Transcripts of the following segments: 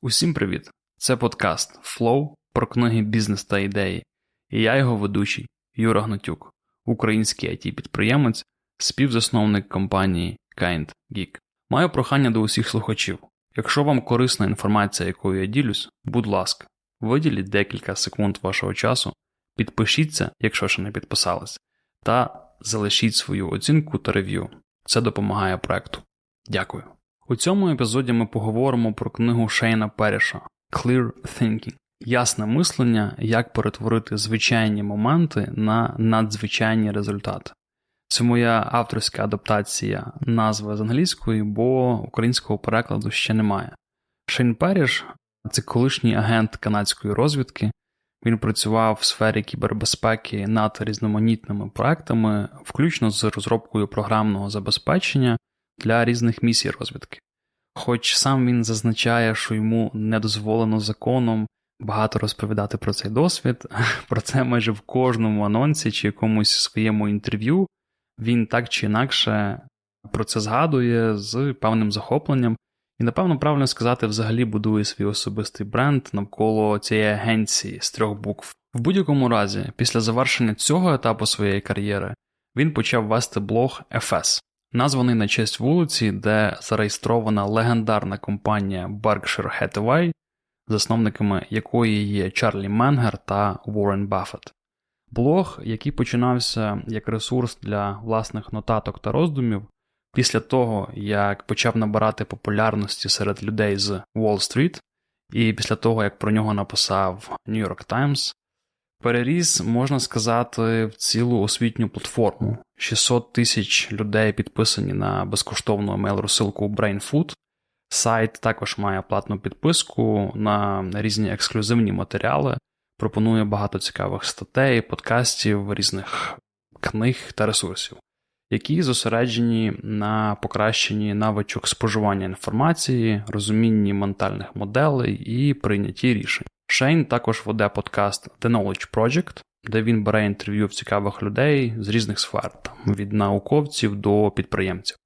Усім привіт! Це подкаст Flow про книги бізнес та ідеї, і я його ведучий Юра Гнатюк, український it підприємець, співзасновник компанії Kind Geek. Маю прохання до усіх слухачів. Якщо вам корисна інформація, якою я ділюсь, будь ласка, виділіть декілька секунд вашого часу, підпишіться, якщо ще не підписались, та залишіть свою оцінку та рев'ю. Це допомагає проекту. Дякую. У цьому епізоді ми поговоримо про книгу Шейна Періша Clear Thinking. Ясне мислення, як перетворити звичайні моменти на надзвичайні результати. Це моя авторська адаптація назви з англійської, бо українського перекладу ще немає. Шейн Періш це колишній агент канадської розвідки. Він працював в сфері кібербезпеки над різноманітними проектами, включно з розробкою програмного забезпечення для різних місій розвідки. Хоч сам він зазначає, що йому не дозволено законом багато розповідати про цей досвід, про це майже в кожному анонсі чи якомусь своєму інтерв'ю він так чи інакше про це згадує з певним захопленням, і, напевно, правильно сказати, взагалі будує свій особистий бренд навколо цієї агенції з трьох букв. В будь-якому разі, після завершення цього етапу своєї кар'єри, він почав вести блог FS, названий на честь вулиці, де зареєстрована легендарна компанія Berkshire Hathaway, засновниками якої є Чарлі Менгер та Уоррен Баффет. Блог, який починався як ресурс для власних нотаток та роздумів, після того, як почав набирати популярності серед людей з Уолл-стріт, і після того, як про нього написав New York Times, переріс, можна сказати, в цілу освітню платформу. 600 тисяч людей підписані на безкоштовну емейл-розсилку BrainFood. Сайт також має платну підписку на різні ексклюзивні матеріали, пропонує багато цікавих статей, подкастів, різних книг та ресурсів, які зосереджені на покращенні навичок споживання інформації, розумінні ментальних моделей і прийнятті рішень. Шейн також веде подкаст The Knowledge Project, де він бере інтерв'ю в цікавих людей з різних сфер, від науковців до підприємців.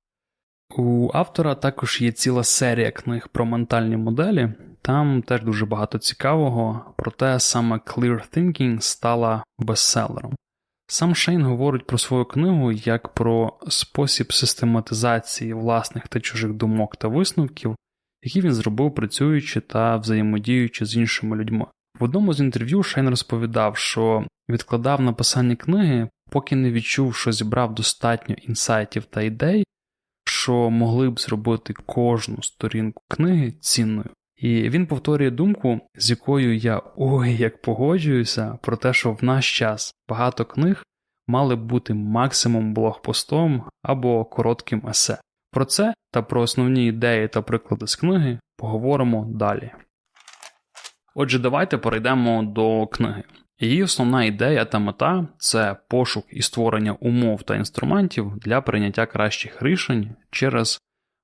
У автора також є ціла серія книг про ментальні моделі, там теж дуже багато цікавого, проте саме Clear Thinking стала бестселером. Сам Шейн говорить про свою книгу як про спосіб систематизації власних та чужих думок та висновків, які він зробив працюючи та взаємодіючи з іншими людьми. В одному з інтерв'ю Шейн розповідав, що відкладав написання книги, поки не відчув, що зібрав достатньо інсайтів та ідей, що могли б зробити кожну сторінку книги цінною. І він повторює думку, з якою я ой як погоджуюся, про те, що в наш час багато книг мали б бути максимум блогпостом або коротким есе. Про це та про основні ідеї та приклади з книги поговоримо далі. Отже, давайте перейдемо до книги. Її основна ідея та мета це пошук і створення умов та інструментів для прийняття кращих рішень через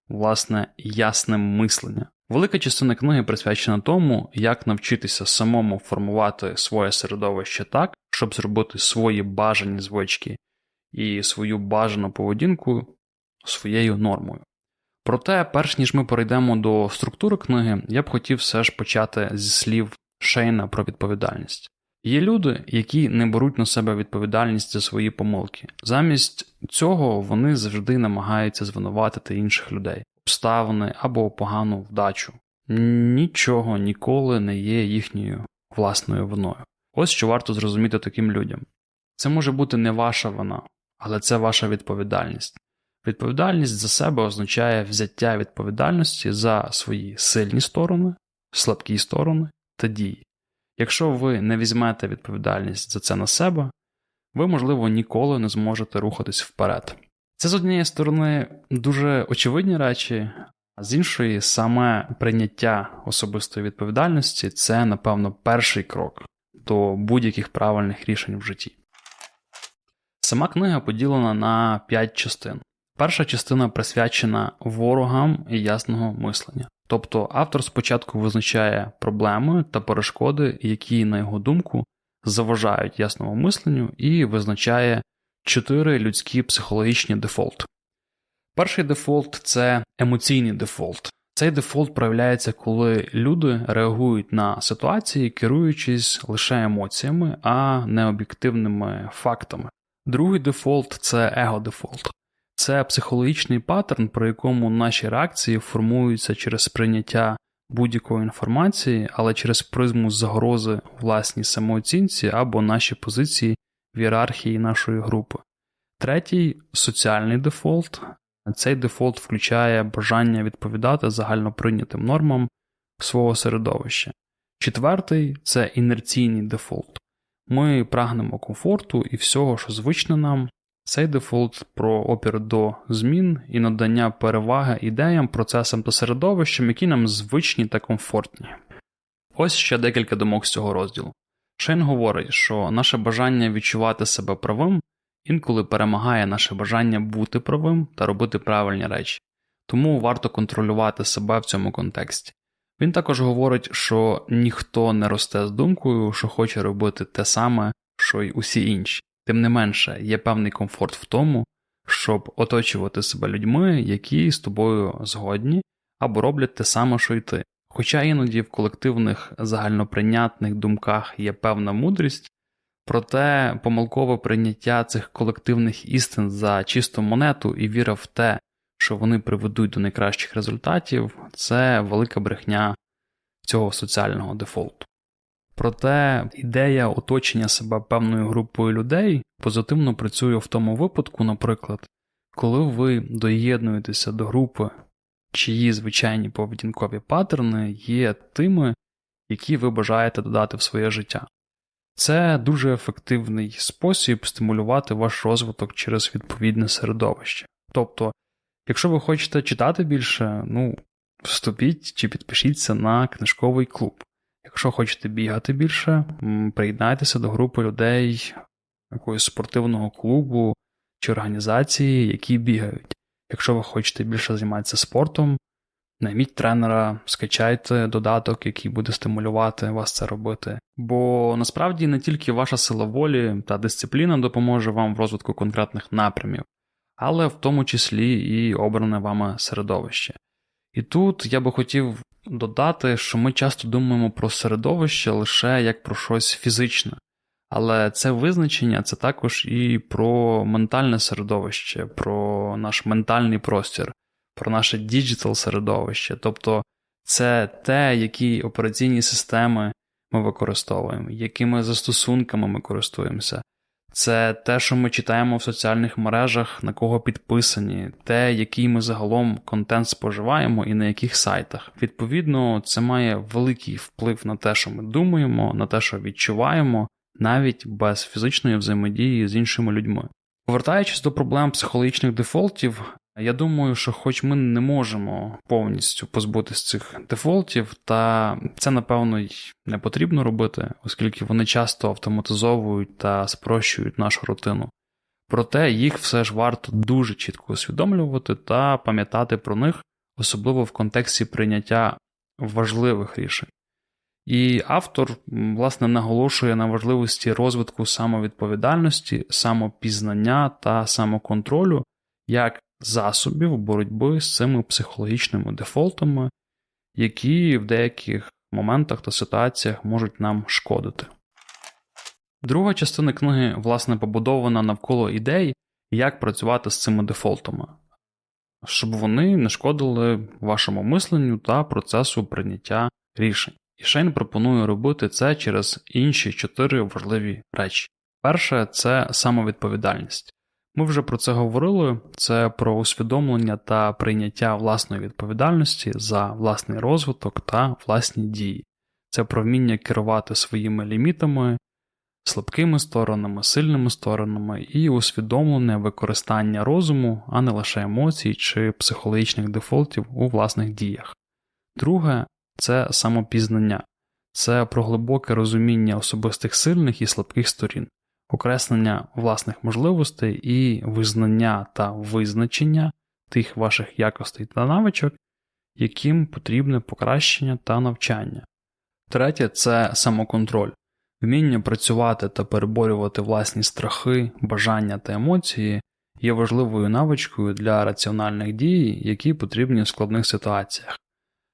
власне ясне мислення. Велика частина книги присвячена тому, як навчитися самому формувати своє середовище так, щоб зробити свої бажані звички і свою бажану поведінку своєю нормою. Проте, перш ніж ми перейдемо до структури книги, я б хотів все ж почати зі слів Шейна про відповідальність. Є люди, які не беруть на себе відповідальність за свої помилки. Замість цього вони завжди намагаються звинуватити інших людей, обставини або погану вдачу. Нічого ніколи не є їхньою власною виною. Ось що варто зрозуміти таким людям. Це може бути не ваша вина, але це ваша відповідальність. Відповідальність за себе означає взяття відповідальності за свої сильні сторони, слабкі сторони та дії. Якщо ви не візьмете відповідальність за це на себе, ви, можливо, ніколи не зможете рухатись вперед. Це з однієї сторони дуже очевидні речі, а з іншої, саме прийняття особистої відповідальності це, напевно, перший крок до будь-яких правильних рішень в житті. Сама книга поділена на 5 частин. Перша частина присвячена ворогам ясного мислення. Тобто автор спочатку визначає проблеми та перешкоди, які, на його думку, заважають ясному мисленню, і визначає чотири людські психологічні дефолти. Перший дефолт це емоційний дефолт, Цей дефолт проявляється, коли люди реагують на ситуації, керуючись лише емоціями, а не об'єктивними фактами. Другий дефолт це его-дефолт. Це психологічний паттерн, при якому наші реакції формуються через сприйняття будь-якої інформації, але через призму загрози власній самооцінці або наші позиції в ієрархії нашої групи. Третій соціальний дефолт. Цей дефолт включає бажання відповідати загальноприйнятим нормам свого середовища. Четвертий це інерційний дефолт. Ми прагнемо комфорту і всього, що звично нам. Цей дефолт про опір до змін і надання переваги ідеям, процесам та середовищам, які нам звичні та комфортні. Ось ще декілька думок з цього розділу. Шейн говорить, що наше бажання відчувати себе правим інколи перемагає наше бажання бути правим та робити правильні речі, тому варто контролювати себе в цьому контексті. Він також говорить, що ніхто не росте з думкою, що хоче робити те саме, що й усі інші. Тим не менше, є певний комфорт в тому, щоб оточувати себе людьми, які з тобою згодні або роблять те саме, що й ти. Хоча іноді в колективних загальноприйнятних думках є певна мудрість, проте помилкове прийняття цих колективних істин за чисту монету і віра в те, що вони приведуть до найкращих результатів, це велика брехня цього соціального дефолту. Проте ідея оточення себе певною групою людей позитивно працює в тому випадку, наприклад, коли ви доєднуєтеся до групи, чиї звичайні поведінкові паттерни є тими, які ви бажаєте додати в своє життя. Це дуже ефективний спосіб стимулювати ваш розвиток через відповідне середовище. Тобто, якщо ви хочете читати більше, ну, вступіть чи підпишіться на книжковий клуб. Якщо хочете бігати більше, приєднайтеся до групи людей якогось спортивного клубу чи організації, які бігають. Якщо ви хочете більше займатися спортом, найміть тренера, скачайте додаток, який буде стимулювати вас це робити. Бо насправді не тільки ваша сила волі та дисципліна допоможе вам в розвитку конкретних напрямів, але в тому числі і обране вами середовище. І тут я би хотів додати, що ми часто думаємо про середовище лише як про щось фізичне, але це визначення це також і про ментальне середовище, про наш ментальний простір, про наше діджитал середовище, тобто це те, які операційні системи ми використовуємо, якими застосунками ми користуємося. Це те, що ми читаємо в соціальних мережах, на кого підписані, те, який ми загалом контент споживаємо і на яких сайтах. Відповідно, це має великий вплив на те, що ми думаємо, на те, що відчуваємо, навіть без фізичної взаємодії з іншими людьми. Повертаючись до проблем психологічних дефолтів, я думаю, що хоч ми не можемо повністю позбутися цих дефолтів, та це напевно й не потрібно робити, оскільки вони часто автоматизовують та спрощують нашу рутину. Проте їх все ж варто дуже чітко усвідомлювати та пам'ятати про них, особливо в контексті прийняття важливих рішень. І автор, власне, наголошує на важливості розвитку самовідповідальності, самопізнання та самоконтролю як засобів боротьби з цими психологічними дефолтами, які в деяких моментах та ситуаціях можуть нам шкодити. Друга частина книги, власне, побудована навколо ідей, як працювати з цими дефолтами, щоб вони не шкодили вашому мисленню та процесу прийняття рішень. І Шейн пропонує робити це через інші чотири важливі речі. Перше це самовідповідальність. Ми вже про це говорили: це про усвідомлення та прийняття власної відповідальності за власний розвиток та власні дії, це про вміння керувати своїми лімітами, слабкими сторонами, сильними сторонами і усвідомлене використання розуму, а не лише емоцій чи психологічних дефолтів у власних діях. Друге це самопізнання, це про глибоке розуміння особистих сильних і слабких сторін окреслення власних можливостей і визнання та визначення тих ваших якостей та навичок, яким потрібне покращення та навчання. Третє це самоконтроль, вміння працювати та переборювати власні страхи, бажання та емоції є важливою навичкою для раціональних дій, які потрібні в складних ситуаціях.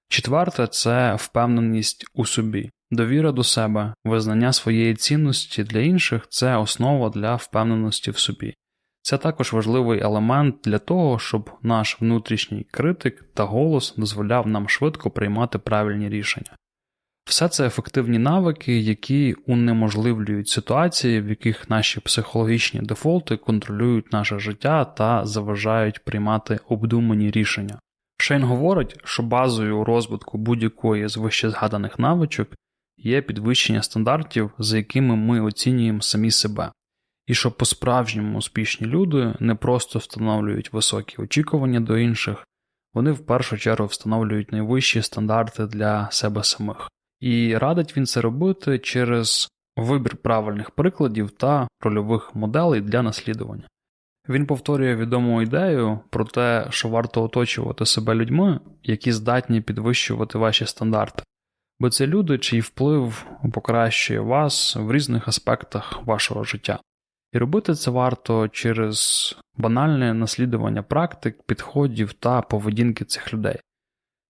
Четверте це впевненість у собі. Довіра до себе, визнання своєї цінності для інших це основа для впевненості в собі. Це також важливий елемент для того, щоб наш внутрішній критик та голос дозволяв нам швидко приймати правильні рішення. Все це ефективні навики, які унеможливлюють ситуації, в яких наші психологічні дефолти контролюють наше життя та заважають приймати обдумані рішення. Шейн говорить, що базою розвитку будь-якої з вище згаданих навичок є підвищення стандартів, за якими ми оцінюємо самі себе, і що по-справжньому успішні люди не просто встановлюють високі очікування до інших, вони в першу чергу встановлюють найвищі стандарти для себе самих. І радить він це робити через вибір правильних прикладів та рольових моделей для наслідування. Він повторює відому ідею про те, що варто оточувати себе людьми, які здатні підвищувати ваші стандарти, бо це люди, чий вплив покращує вас в різних аспектах вашого життя. І робити це варто через банальне наслідування практик, підходів та поведінки цих людей.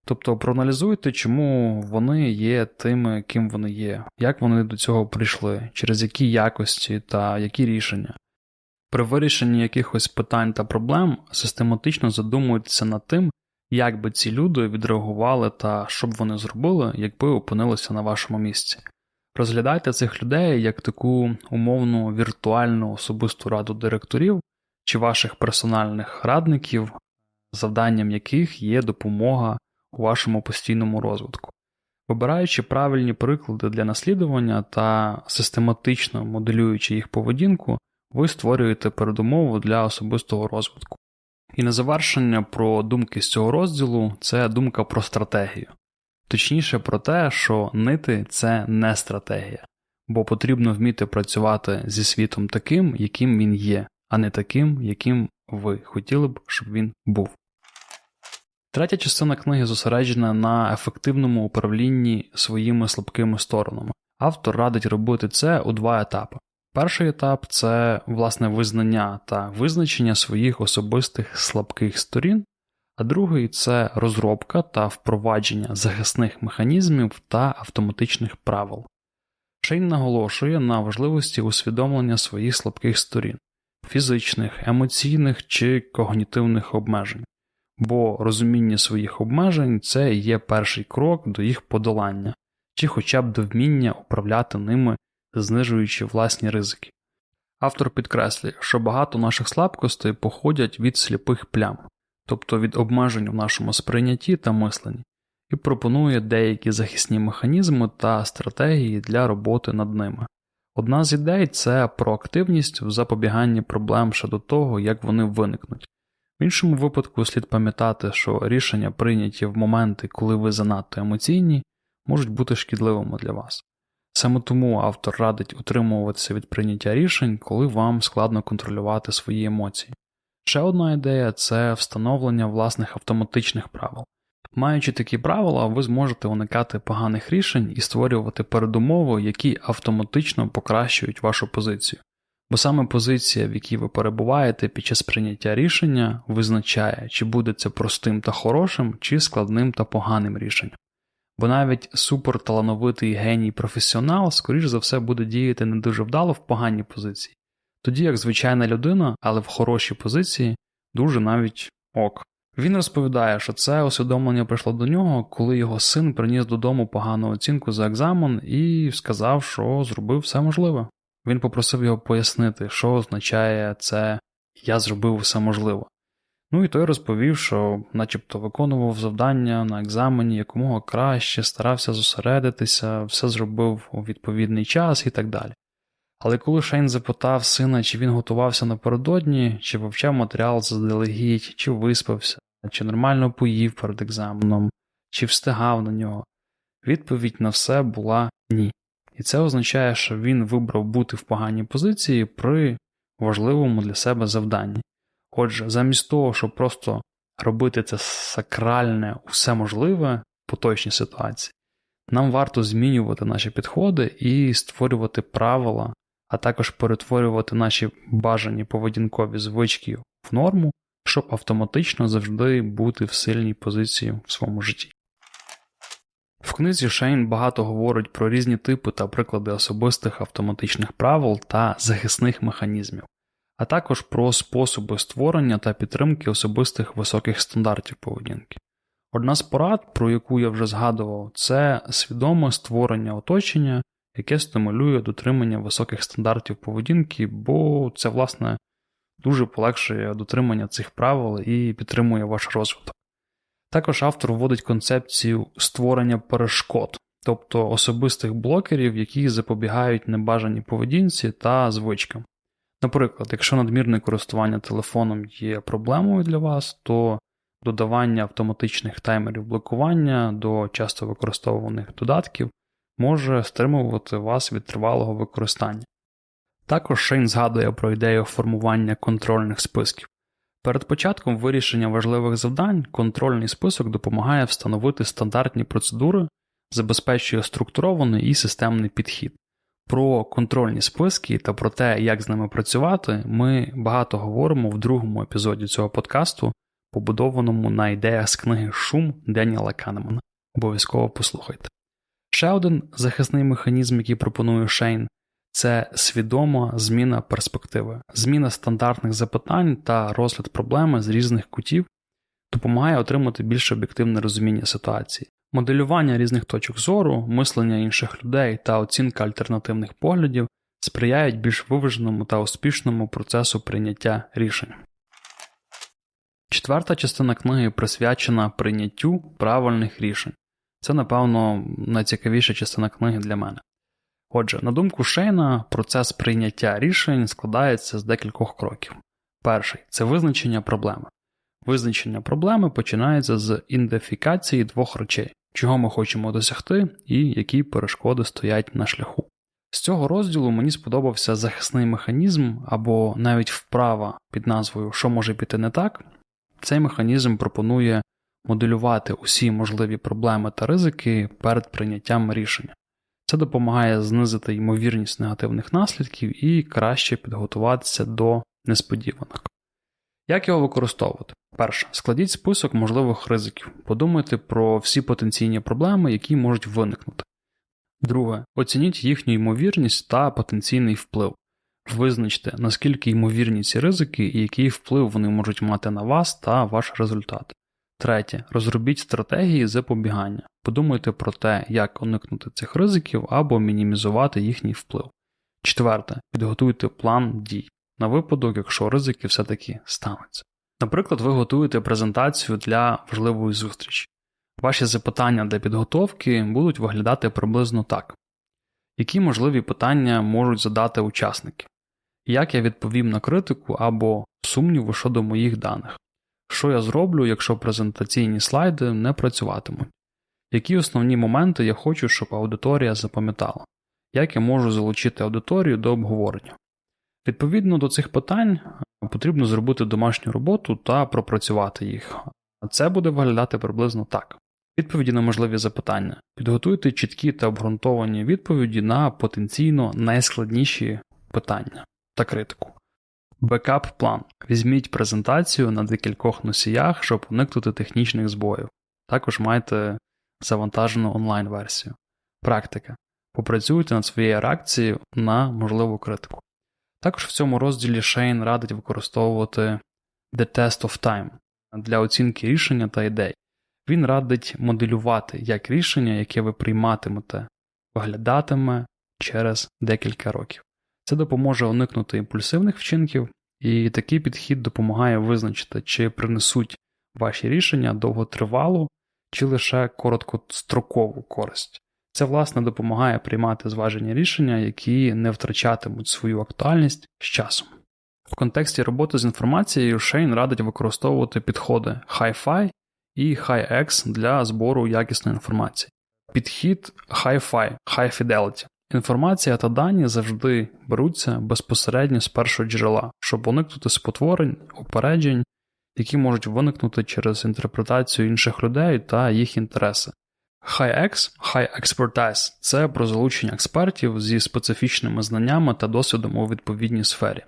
Тобто проаналізуйте, чому вони є тими, ким вони є, як вони до цього прийшли, через які якості та які рішення. При вирішенні якихось питань та проблем систематично задумуйтеся над тим, як би ці люди відреагували та що б вони зробили, якби опинилися на вашому місці. Розглядайте цих людей як таку умовну віртуальну особисту раду директорів чи ваших персональних радників, завданням яких є допомога у вашому постійному розвитку. Вибираючи правильні приклади для наслідування та систематично моделюючи їх поведінку, ви створюєте передумову для особистого розвитку. І на завершення про думки з цього розділу це думка про стратегію, точніше про те, що нити це не стратегія, бо потрібно вміти працювати зі світом таким, яким він є, а не таким, яким ви хотіли б, щоб він був. Третя частина книги зосереджена на ефективному управлінні своїми слабкими сторонами. Автор радить робити це у два етапи. Перший етап це власне визнання та визначення своїх особистих слабких сторін, а другий це розробка та впровадження захисних механізмів та автоматичних правил. Шейн наголошує на важливості усвідомлення своїх слабких сторін, фізичних, емоційних чи когнітивних обмежень, бо розуміння своїх обмежень це є перший крок до їх подолання, чи хоча б до вміння управляти ними знижуючи власні ризики. Автор підкреслює, що багато наших слабкостей походять від сліпих плям, тобто від обмежень в нашому сприйнятті та мисленні, і пропонує деякі захисні механізми та стратегії для роботи над ними. Одна з ідей це проактивність в запобіганні проблем щодо того, як вони виникнуть. В іншому випадку слід пам'ятати, що рішення, прийняті в моменти, коли ви занадто емоційні, можуть бути шкідливими для вас. Саме тому автор радить утримуватися від прийняття рішень, коли вам складно контролювати свої емоції. Ще одна ідея це встановлення власних автоматичних правил. Маючи такі правила, ви зможете уникати поганих рішень і створювати передумови, які автоматично покращують вашу позицію. Бо саме позиція, в якій ви перебуваєте під час прийняття рішення, визначає, чи буде це простим та хорошим, чи складним та поганим рішенням бо навіть суперталановитий геній професіонал, скоріш за все, буде діяти не дуже вдало в поганій позиції, тоді як звичайна людина, але в хорошій позиції, дуже навіть ок. Він розповідає, що це усвідомлення прийшло до нього, коли його син приніс додому погану оцінку за екзамен і сказав, що зробив все можливе. Він попросив його пояснити, що означає це я зробив все можливе. Ну і той розповів, що начебто виконував завдання на екзамені якомога краще, старався зосередитися, все зробив у відповідний час і так далі. Але коли Шейн запитав сина, чи він готувався напередодні, чи вивчав матеріал заздалегідь, чи виспався, чи нормально поїв перед екзаменом, чи встигав на нього, відповідь на все була ні. І це означає, що він вибрав бути в поганій позиції при важливому для себе завданні. Отже, замість того, щоб просто робити це сакральне, усе можливе в поточній ситуації, нам варто змінювати наші підходи і створювати правила, а також перетворювати наші бажані поведінкові звички в норму, щоб автоматично завжди бути в сильній позиції в своєму житті. В книзі Шейн багато говорить про різні типи та приклади особистих автоматичних правил та захисних механізмів, а також про способи створення та підтримки особистих високих стандартів поведінки. Одна з порад, про яку я вже згадував, це свідоме створення оточення, яке стимулює дотримання високих стандартів поведінки, бо це, власне, дуже полегшує дотримання цих правил і підтримує ваш розвиток. Також автор вводить концепцію створення перешкод, тобто особистих блокерів, які запобігають небажаній поведінці та звичкам. Наприклад, якщо надмірне користування телефоном є проблемою для вас, то додавання автоматичних таймерів блокування до часто використовуваних додатків може стримувати вас від тривалого використання. Також Шейн згадує про ідею формування контрольних списків. Перед початком вирішення важливих завдань контрольний список допомагає встановити стандартні процедури, забезпечує структурований і системний підхід. Про контрольні списки та про те, як з ними працювати, ми багато говоримо в другому епізоді цього подкасту, побудованому на ідеях з книги Шум Деніела Канемана. Обов'язково послухайте. Ще один захисний механізм, який пропонує Шейн, це свідома зміна перспективи, зміна стандартних запитань та розгляд проблеми з різних кутів допомагає отримати більш об'єктивне розуміння ситуації. Моделювання різних точок зору, мислення інших людей та оцінка альтернативних поглядів сприяють більш виваженому та успішному процесу прийняття рішень. Четверта частина книги присвячена прийняттю правильних рішень. Це, напевно, найцікавіша частина книги для мене. Отже, на думку Шейна, процес прийняття рішень складається з декількох кроків. Перший це визначення проблеми. Визначення проблеми починається з ідентифікації двох речей, чого ми хочемо досягти і які перешкоди стоять на шляху. З цього розділу мені сподобався захисний механізм або навіть вправа під назвою Що може піти не так. Цей механізм пропонує моделювати усі можливі проблеми та ризики перед прийняттям рішення. Це допомагає знизити ймовірність негативних наслідків і краще підготуватися до несподіванок. Як його використовувати? Перше, складіть список можливих ризиків, подумайте про всі потенційні проблеми, які можуть виникнути. Друге, оцініть їхню ймовірність та потенційний вплив. Визначте, наскільки ймовірні ці ризики і який вплив вони можуть мати на вас та ваш результат. Третє. Розробіть стратегії запобігання. Подумайте про те, як уникнути цих ризиків або мінімізувати їхній вплив. Четверте. Підготуйте план дій на випадок, якщо ризики все-таки стануться. Наприклад, ви готуєте презентацію для важливої зустрічі. Ваші запитання для підготовки будуть виглядати приблизно так: які можливі питання можуть задати учасники? Як я відповім на критику або сумніви щодо моїх даних? Що я зроблю, якщо презентаційні слайди не працюватимуть? Які основні моменти я хочу, щоб аудиторія запам'ятала? Як я можу залучити аудиторію до обговорення? Відповідно до цих питань потрібно зробити домашню роботу та пропрацювати їх. Це буде виглядати приблизно так. Відповіді на можливі запитання. Підготуйте чіткі та обґрунтовані відповіді на потенційно найскладніші питання та критику. Бекап план. Візьміть презентацію на декількох носіях, щоб уникнути технічних збоїв. Також майте завантажену онлайн-версію. Практика. Попрацюйте над своєю реакцією на можливу критику. Також в цьому розділі Шейн радить використовувати The Test of Time для оцінки рішення та ідей. Він радить моделювати, як рішення, яке ви прийматимете, виглядатиме через декілька років. Це допоможе уникнути імпульсивних вчинків, і такий підхід допомагає визначити, чи принесуть ваші рішення довготривалу чи лише короткострокову користь. Це, власне, допомагає приймати зважені рішення, які не втрачатимуть свою актуальність з часом. В контексті роботи з інформацією Шейн радить використовувати підходи Hi-Fi і Hi-X для збору якісної інформації. Підхід Hi-Fi High Fidelity Інформація та дані завжди беруться безпосередньо з першого джерела, щоб уникнути спотворень, упереджень, які можуть виникнути через інтерпретацію інших людей та їх інтереси. High-X, High Expertise – це про залучення експертів зі специфічними знаннями та досвідом у відповідній сфері.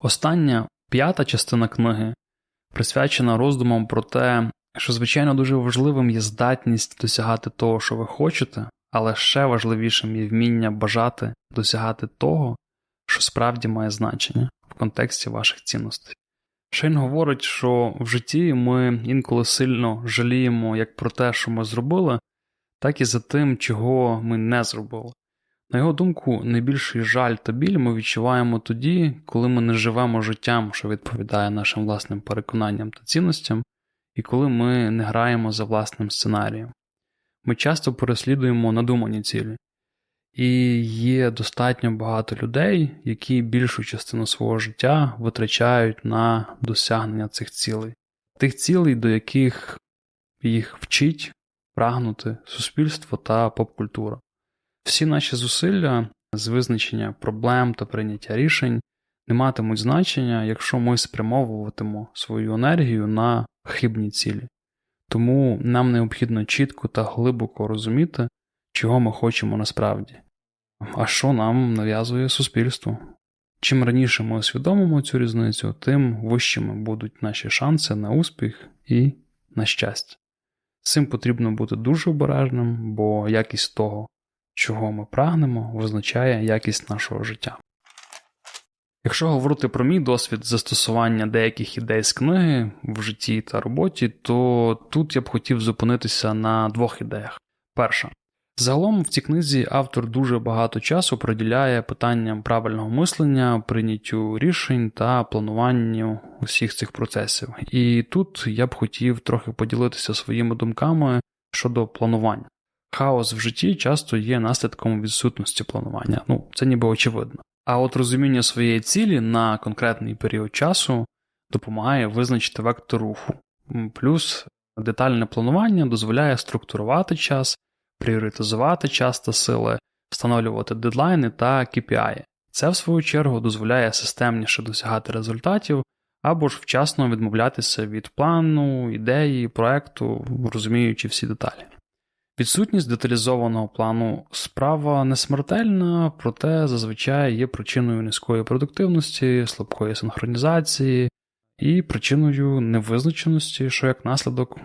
Остання п'ята частина книги присвячена роздумам про те, що, звичайно, дуже важливим є здатність досягати того, що ви хочете, але ще важливішим є вміння бажати досягати того, що справді має значення в контексті ваших цінностей. Шейн говорить, що в житті ми інколи сильно жаліємо як про те, що ми зробили, так і за тим, чого ми не зробили. На його думку, найбільший жаль та біль ми відчуваємо тоді, коли ми не живемо життям, що відповідає нашим власним переконанням та цінностям, і коли ми не граємо за власним сценарієм. Ми часто переслідуємо надумані цілі, і є достатньо багато людей, які більшу частину свого життя витрачають на досягнення цих цілей, тих цілей, до яких їх вчить прагнути суспільство та поп-культура. Всі наші зусилля з визначення проблем та прийняття рішень не матимуть значення, якщо ми спрямовуватимемо свою енергію на хибні цілі. Тому нам необхідно чітко та глибоко розуміти, чого ми хочемо насправді, а що нам нав'язує суспільство. Чим раніше ми усвідомимо цю різницю, тим вищими будуть наші шанси на успіх і на щастя. З цим потрібно бути дуже обережним, бо якість того, чого ми прагнемо, визначає якість нашого життя. Якщо говорити про мій досвід застосування деяких ідей з книги в житті та роботі, то тут я б хотів зупинитися на двох ідеях. Перша. Загалом в цій книзі автор дуже багато часу приділяє питанням правильного мислення, прийняттю рішень та плануванню усіх цих процесів. І тут я б хотів трохи поділитися своїми думками щодо планування. Хаос в житті часто є наслідком відсутності планування, ну це ніби очевидно. А от розуміння своєї цілі на конкретний період часу допомагає визначити вектор руху. Плюс детальне планування дозволяє структурувати час, пріоритизувати час та сили, встановлювати дедлайни та KPI. Це, в свою чергу, дозволяє системніше досягати результатів або ж вчасно відмовлятися від плану, ідеї, проекту, розуміючи всі деталі. Відсутність деталізованого плану справа не смертельна, проте зазвичай є причиною низької продуктивності, слабкої синхронізації і причиною невизначеності, що як наслідок,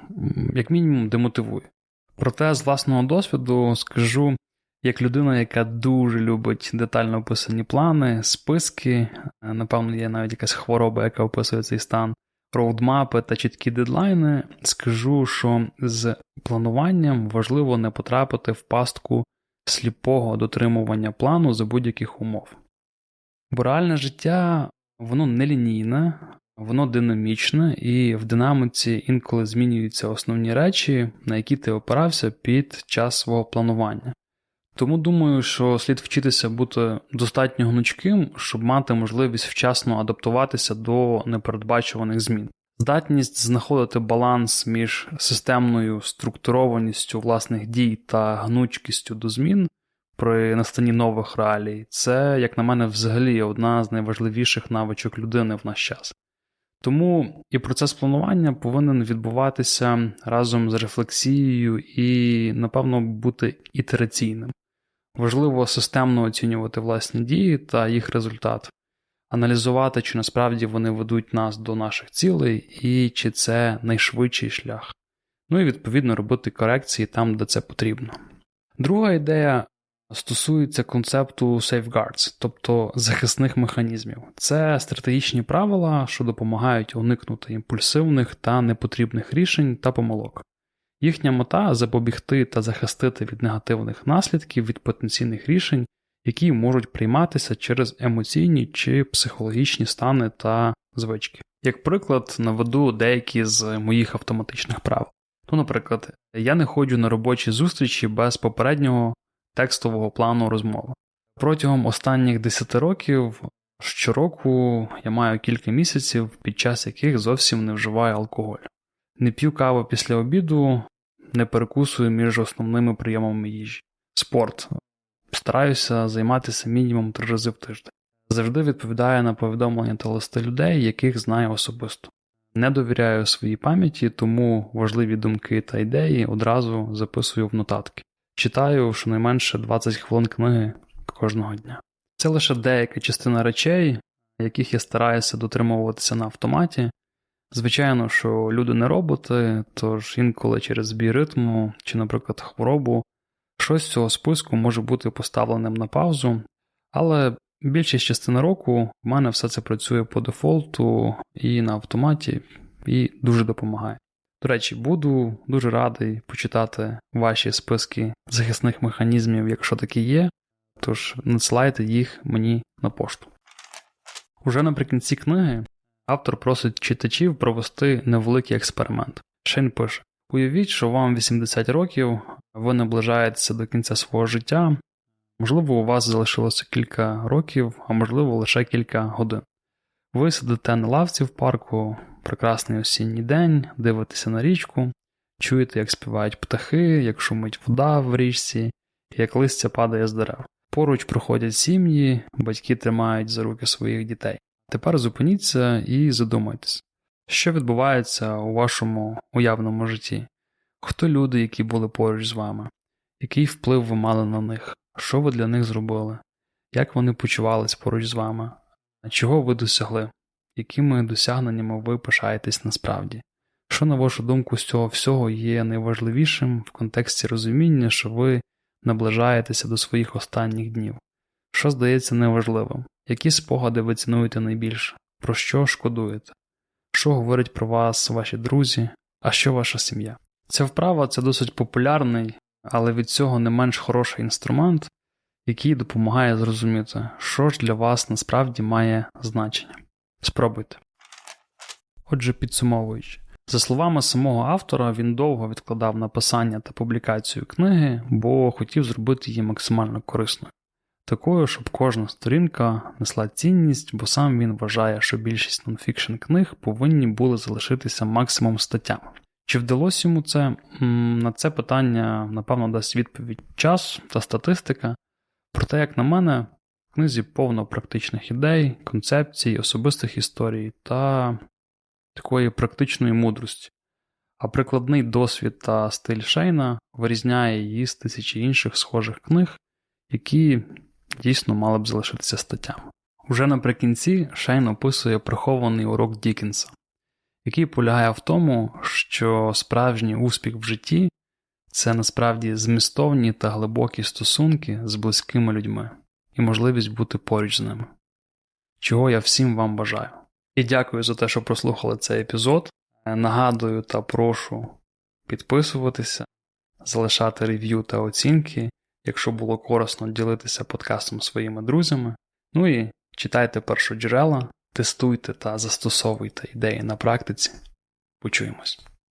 як мінімум, демотивує. Проте з власного досвіду скажу, як людина, яка дуже любить детально описані плани, списки, напевно, є навіть якась хвороба, яка описує цей стан роудмапи та чіткі дедлайни, скажу, що з плануванням важливо не потрапити в пастку сліпого дотримування плану за будь-яких умов. Бо реальне життя воно не лінійне, воно динамічне, і в динаміці інколи змінюються основні речі, на які ти опирався під час свого планування. Тому думаю, що слід вчитися бути достатньо гнучким, щоб мати можливість вчасно адаптуватися до непередбачуваних змін. Здатність знаходити баланс між системною структурованістю власних дій та гнучкістю до змін при настанні нових реалій це, як на мене, взагалі одна з найважливіших навичок людини в наш час. Тому і процес планування повинен відбуватися разом з рефлексією і, напевно, бути ітераційним. Важливо системно оцінювати власні дії та їх результат, аналізувати, чи насправді вони ведуть нас до наших цілей і чи це найшвидший шлях. Ну і відповідно робити корекції там, де це потрібно. Друга ідея стосується концепту safeguards, тобто захисних механізмів. Це стратегічні правила, що допомагають уникнути імпульсивних та непотрібних рішень та помилок. Їхня мета запобігти та захистити від негативних наслідків від потенційних рішень, які можуть прийматися через емоційні чи психологічні стани та звички. Як приклад, наведу деякі з моїх автоматичних правил. Ну, наприклад, я не ходжу на робочі зустрічі без попереднього текстового плану розмови. Протягом останніх 10 років щороку я маю кілька місяців, під час яких зовсім не вживаю алкоголь. Не п'ю каву після обіду, не перекусую між основними прийомами їжі. Спорт. Стараюся займатися мінімум три рази в тиждень. Завжди відповідаю на повідомлення та листи людей, яких знаю особисто. Не довіряю своїй пам'яті, тому важливі думки та ідеї одразу записую в нотатки. Читаю щонайменше 20 хвилин книги кожного дня. Це лише деяка частина речей, яких я стараюся дотримуватися на автоматі, Звичайно, що люди не роботи, тож інколи через збій ритму чи, наприклад, хворобу, щось з цього списку може бути поставленим на паузу, але більшість частини року в мене все це працює по дефолту і на автоматі, і дуже допомагає. До речі, буду дуже радий почитати ваші списки захисних механізмів, якщо такі є, тож надсилайте їх мені на пошту. Уже наприкінці книги автор просить читачів провести невеликий експеримент. Шейн пише: Уявіть, що вам 80 років, ви наближаєтеся до кінця свого життя, можливо, у вас залишилося кілька років, а можливо лише кілька годин. Ви сидите на лавці в парку, прекрасний осінній день, дивитеся на річку, чуєте, як співають птахи, як шумить вода в річці, як листя падає з дерев. Поруч проходять сім'ї, батьки тримають за руки своїх дітей. Тепер зупиніться і задумайтесь, що відбувається у вашому уявному житті, хто люди, які були поруч з вами, який вплив ви мали на них, що ви для них зробили, як вони почувались поруч з вами, чого ви досягли, якими досягненнями ви пишаєтесь насправді. Що, на вашу думку, з цього всього є найважливішим в контексті розуміння, що ви наближаєтеся до своїх останніх днів? Що здається неважливим? Які спогади ви цінуєте найбільше? Про що шкодуєте? Що говорять про вас ваші друзі, а що ваша сім'я? Ця вправа це досить популярний, але від цього не менш хороший інструмент, який допомагає зрозуміти, що ж для вас насправді має значення. Спробуйте. Отже, підсумовуючи, за словами самого автора, він довго відкладав написання та публікацію книги, бо хотів зробити її максимально корисною. Такою, щоб кожна сторінка несла цінність, бо сам він вважає, що більшість нонфікшн книг повинні були залишитися максимум статтями. Чи вдалося йому це? На це питання, напевно, дасть відповідь час та статистика. Проте, як на мене, книзі повно практичних ідей, концепцій, особистих історій та такої практичної мудрості. А прикладний досвід та стиль Шейна вирізняє її з тисячі інших схожих книг, які дійсно мали б залишитися статтями. Уже наприкінці Шейн описує прихований урок Дікенса, який полягає в тому, що справжній успіх в житті це насправді змістовні та глибокі стосунки з близькими людьми і можливість бути поруч з ними, чого я всім вам бажаю. І дякую за те, що прослухали цей епізод. Нагадую та прошу підписуватися, залишати рев'ю та оцінки, якщо було корисно ділитися подкастом своїми друзями. Ну і читайте першоджерела, тестуйте та застосовуйте ідеї на практиці. Почуємось.